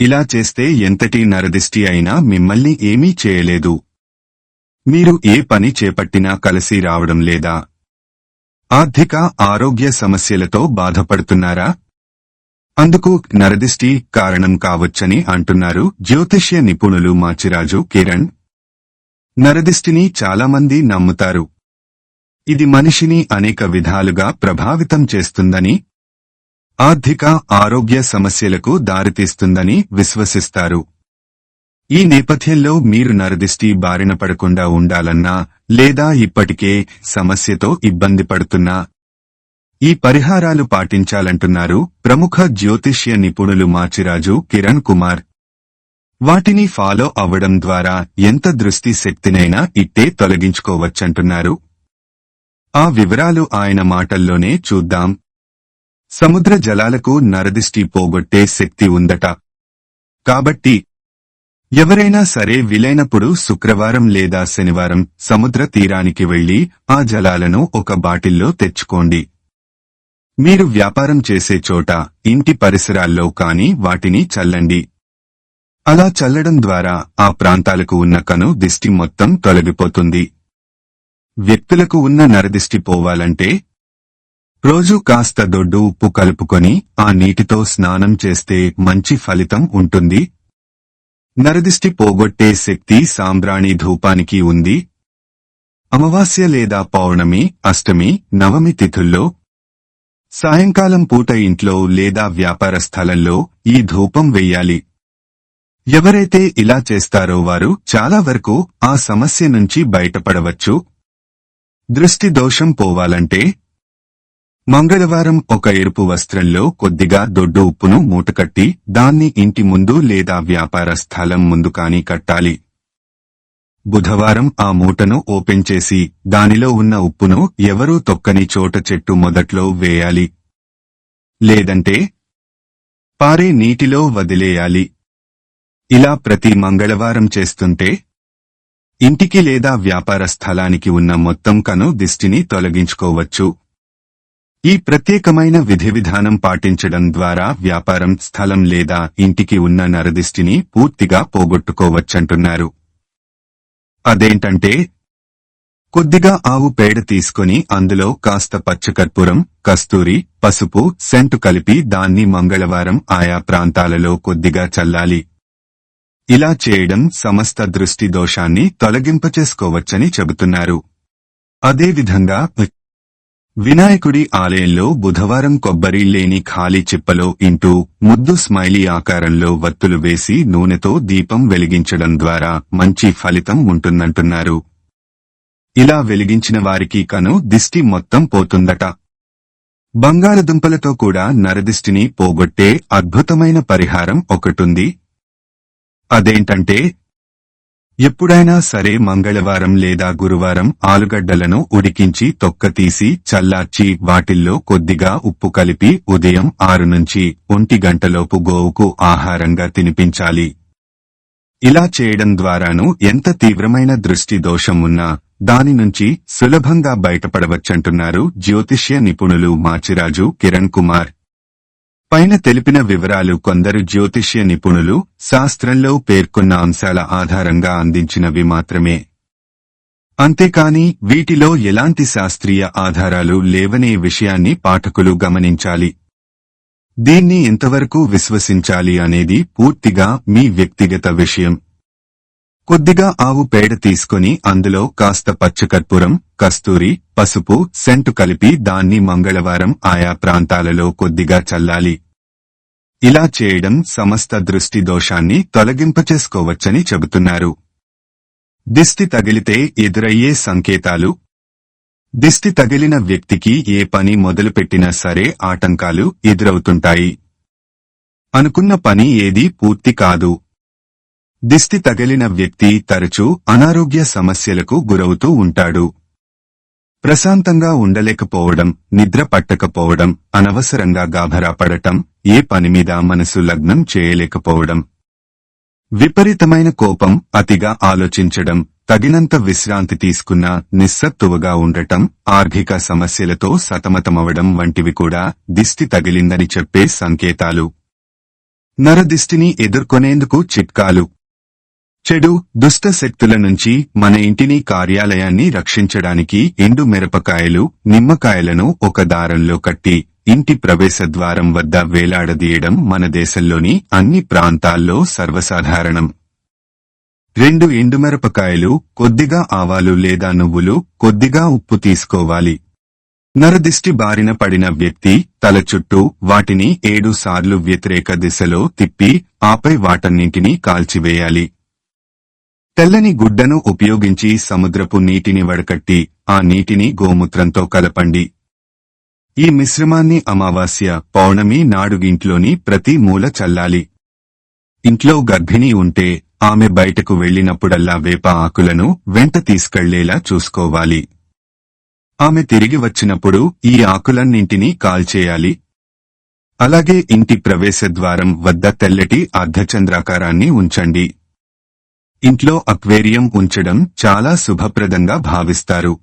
ఇలా చేస్తే ఎంతటి నరదిష్టి అయినా మిమ్మల్ని ఏమీ చేయలేదు. మీరు ఏ పని చేపట్టినా కలిసి రావడం లేదా? ఆర్థిక ఆరోగ్య సమస్యలతో బాధపడుతున్నారా? అందుకు నరదిష్టి కారణం కావచ్చని అంటున్నారు జ్యోతిష్య నిపుణులు మాచిరాజు కిరణ్. నరదిష్టిని చాలామంది నమ్ముతారు. ఇది మనిషిని అనేక విధాలుగా ప్రభావితం చేస్తుందని ఆర్థిక ఆరోగ్య సమస్యలకు దారితీస్తుందని విశ్వసిస్తారు. ఈ నేపథ్యంలో మీరు నరదిష్టి బారిన పడకుండా ఉండాలన్నా లేదా ఇప్పటికే సమస్యతో ఇబ్బంది పడుతున్నా. ఈ పరిహారాలు పాటించాలంటున్నారు ప్రముఖ జ్యోతిష్య నిపుణులు మాచిరాజు కిరణ్ కుమార్. వాటిని ఫాలో అవ్వడం ద్వారా ఎంత దృష్టి శక్తినైనా ఇట్టే తొలగించుకోవచ్చంటున్నారు. ఆ వివరాలు ఆయన మాటల్లోనే చూద్దాం. సముద్ర జలాలకు నరదిష్టి పోగొట్టే శక్తి ఉందట. కాబట్టి ఎవరైనా సరే వీలైనప్పుడు శుక్రవారం లేదా శనివారం సముద్ర తీరానికి వెళ్ళి ఆ జలాలను ఒక బాటిల్లో తెచ్చుకోండి. మీరు వ్యాపారం చేసే చోట ఇంటి పరిసరాల్లో కాని వాటిని చల్లండి. అలా చల్లడం ద్వారా ఆ ప్రాంతాలకు ఉన్న కను దిష్టి మొత్తం తొలగిపోతుంది. వ్యక్తులకు ఉన్న నరదిష్టి పోవాలంటే రోజు కాస్త దొడ్డు ఉప్పు కలుపుకొని ఆ నీటితో స్నానం చేస్తే మంచి ఫలితం ఉంటుంది. నరదిష్టి పోగొట్టే శక్తి సాంబ్రాణి ధూపానికి ఉంది. అమావాస్య లేదా పౌర్ణమి అష్టమి నవమి తిథుల్లో సాయంకాలం పూట ఇంట్లో లేదా వ్యాపార స్థలంలో ఈ ధూపం వెయ్యాలి. ఎవరైతే ఇలా చేస్తారో వారు చాలా వరకు ఆ సమస్య నుంచి బయటపడవచ్చు. దృష్టి దోషం పోవాలంటే మంగళవారం ఒక ఎరుపు వస్త్రంలో కొద్దిగా దొడ్డు ఉప్పును మూటకట్టి దాన్ని ఇంటి ముందు లేదా వ్యాపార స్థలం ముందు కాని కట్టాలి. బుధవారం ఆ మూటను ఓపెన్ చేసి దానిలో ఉన్న ఉప్పును ఎవరూ తొక్కని చోట చెట్టు మొదట్లో వేయాలి. లేదంటే పారే నీటిలో వదిలేయాలి. ఇలా ప్రతి మంగళవారం చేస్తుంటే ఇంటికి లేదా వ్యాపార స్థలానికి ఉన్న మొత్తం కను దిష్టిని తొలగించుకోవచ్చు. ఈ ప్రత్యేకమైన విధి విధానం పాటించడం ద్వారా వ్యాపారం స్థలం లేదా ఇంటికి ఉన్న నరదిష్టిని పూర్తిగా పోగొట్టుకోవచ్చంటున్నారు. అదేంటంటే కొద్దిగా ఆవు పేడ తీసుకొని అందులో కాస్త పచ్చకర్పూరం కస్తూరి పసుపు సెంటు కలిపి దాన్ని మంగళవారం ఆయా ప్రాంతాలలో కొద్దిగా చల్లాలి. ఇలా చేయడం సమస్త దృష్టి దోషాన్ని తొలగింపచేసుకోవచ్చని చెబుతున్నారు. అదేవిధంగా వినాయకుడి ఆలయంలో బుధవారం కొబ్బరి లేని ఖాళీ చిప్పలో ఇంటూ ముద్దు స్మైలీ ఆకారంలో వత్తులు వేసి నూనెతో దీపం వెలిగించడం ద్వారా మంచి ఫలితం ఉంటుందంటున్నారు. ఇలా వెలిగించిన వారికి కను దిష్టి మొత్తం పోతుందట. బంగాళదుంపలతో కూడా నరదిష్టిని పోగొట్టే అద్భుతమైన పరిహారం ఒకటుంది. అదేంటంటే ఎప్పుడైనా సరే మంగళవారం లేదా గురువారం ఆలుగడ్డలను ఉడికించి తొక్క తీసి చల్లార్చి వాటిల్లో కొద్దిగా ఉప్పు కలిపి ఉదయం ఆరు నుంచి ఒంటి గంటలోపు గోవుకు ఆహారంగా తినిపించాలి. ఇలా చేయడం ద్వారాను ఎంత తీవ్రమైన దృష్టి దోషం ఉన్నా దాని నుంచి సులభంగా బయటపడవచ్చంటున్నారు జ్యోతిష్య నిపుణులు మాచిరాజు కిరణ్ కుమార్. పైన తెలిపిన వివరాలు కొందరు జ్యోతిష్య నిపుణులు శాస్త్రంలో పేర్కొన్న అంశాల ఆధారంగా అందించినవి మాత్రమే. అంతేకాని వీటిలో ఎలాంటి శాస్త్రీయ ఆధారాలు లేవనే విషయాన్ని పాఠకులు గమనించాలి. దీన్ని ఎంతవరకు విశ్వసించాలి అనేది పూర్తిగా మీ వ్యక్తిగత విషయం. కొద్దిగా ఆవు పేడ తీసుకొని అందులో కాస్త పచ్చకర్పూరం కస్తూరి పసుపు సెంటు కలిపి దాన్ని మంగళవారం ఆయా ప్రాంతాలలో కొద్దిగా చల్లాలి. ఇలా చేయడం సమస్త దృష్టి దోషాన్ని తొలగింపచేసుకోవచ్చని చెబుతున్నారు. దిష్టి తగిలితే ఎదురయ్యే సంకేతాలు. దిష్టి తగిలిన వ్యక్తికి ఏ పని మొదలుపెట్టినా సరే ఆటంకాలు ఎదురవుతుంటాయి. అనుకున్న పని ఏదీ పూర్తి కాదు. దిష్టి తగిలిన వ్యక్తి తరచూ అనారోగ్య సమస్యలకు గురవుతూ ఉంటాడు. ప్రశాంతంగా ఉండలేకపోవడం నిద్ర పట్టకపోవడం అనవసరంగా గాభరా పడటం ఏ పనిమీద మనసు లగ్నం చేయలేకపోవడం. విపరీతమైన కోపం అతిగా ఆలోచించడం తగినంత విశ్రాంతి తీసుకున్నా నిస్సత్తువగా ఉండటం ఆర్థిక సమస్యలతో సతమతమవడం వంటివి కూడా దిష్టి తగిలిందని చెప్పే సంకేతాలు. నరదిష్టిని ఎదుర్కొనేందుకు చిట్కాలు. చెడు దుష్ట శక్తుల నుంచి మన ఇంటిని కార్యాలయాన్ని రక్షించడానికి ఎండు మిరపకాయలు నిమ్మకాయలను ఒక దారంలో కట్టి ఇంటి ప్రవేశ ద్వారం వద్ద వేలాడదీయడం మన దేశంలోని అన్ని ప్రాంతాల్లో సర్వసాధారణం. రెండు ఎండుమిరపకాయలు కొద్దిగా ఆవాలు లేదా నువ్వులు కొద్దిగా ఉప్పు తీసుకోవాలి. నరదిష్టి బారిన పడిన వ్యక్తి తల చుట్టూ వాటిని ఏడు సార్లు వ్యతిరేక దిశలో తిప్పి ఆపై వాటన్నింటినీ కాల్చివేయాలి. తెల్లని గుడ్డను ఉపయోగించి సముద్రపు నీటిని వడకట్టి ఆ నీటిని గోమూత్రంతో కలపండి. ఈ మిశ్రమాన్ని అమావాస్య పౌర్ణమి నాడు ఇంట్లోని ప్రతి మూల చల్లాలి. ఇంట్లో గర్భిణీ ఉంటే ఆమె బయటకు వెళ్ళినప్పుడల్లా వేప ఆకులను వెంట తీసుకెళ్ళేలా చూసుకోవాలి. ఆమె తిరిగి వచ్చినప్పుడు ఈ ఆకులన్నింటినీ కాల్చేయాలి. అలాగే ఇంటి ప్రవేశ ద్వారం వద్ద తెల్లటి అర్ధచంద్రాకారాన్ని ఉంచండి. ఇంట్లో అక్వేరియం ఉంచడం చాలా శుభప్రదంగా భావిస్తారు.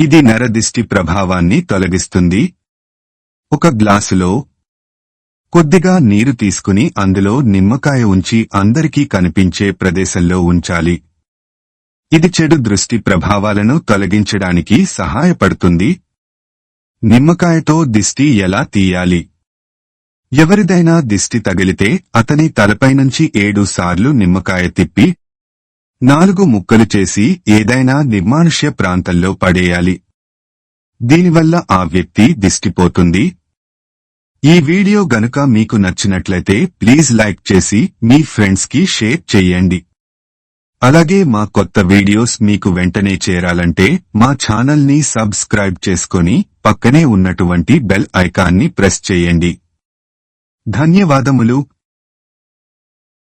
ఇది నరదిష్టి ప్రభావాన్ని తొలగిస్తుంది. ఒక గ్లాసులో కొద్దిగా నీరు తీసుకుని అందులో నిమ్మకాయ ఉంచి అందరికీ కనిపించే ప్రదేశంలో ఉంచాలి. ఇది చెడు దృష్టి ప్రభావాలను తొలగించడానికి సహాయపడుతుంది. నిమ్మకాయతో దిష్టి ఎలా తీయాలి? ఎవరిదైనా దిష్టి తగిలితే అతని తలపై నుంచి ఏడు సార్లు నిమ్మకాయ తిప్పి నాలుగు ముక్కలు చేసి ఏదైనా నిర్మానుష్య ప్రాంతంలో పడేయాలి. దీనివల్ల ఆ వ్యక్తి దిష్టిపోతుంది. ఈ వీడియో గనుక మీకు నచ్చినట్లయితే ప్లీజ్ లైక్ చేసి మీ ఫ్రెండ్స్కి షేర్ చేయండి. అలాగే మా కొత్త వీడియోస్ మీకు వెంటనే చేరాలంటే మా ఛానల్ని సబ్స్క్రైబ్ చేసుకొని పక్కనే ఉన్నటువంటి బెల్ ఐకాన్ని ప్రెస్ చేయండి. ధన్యవాదములు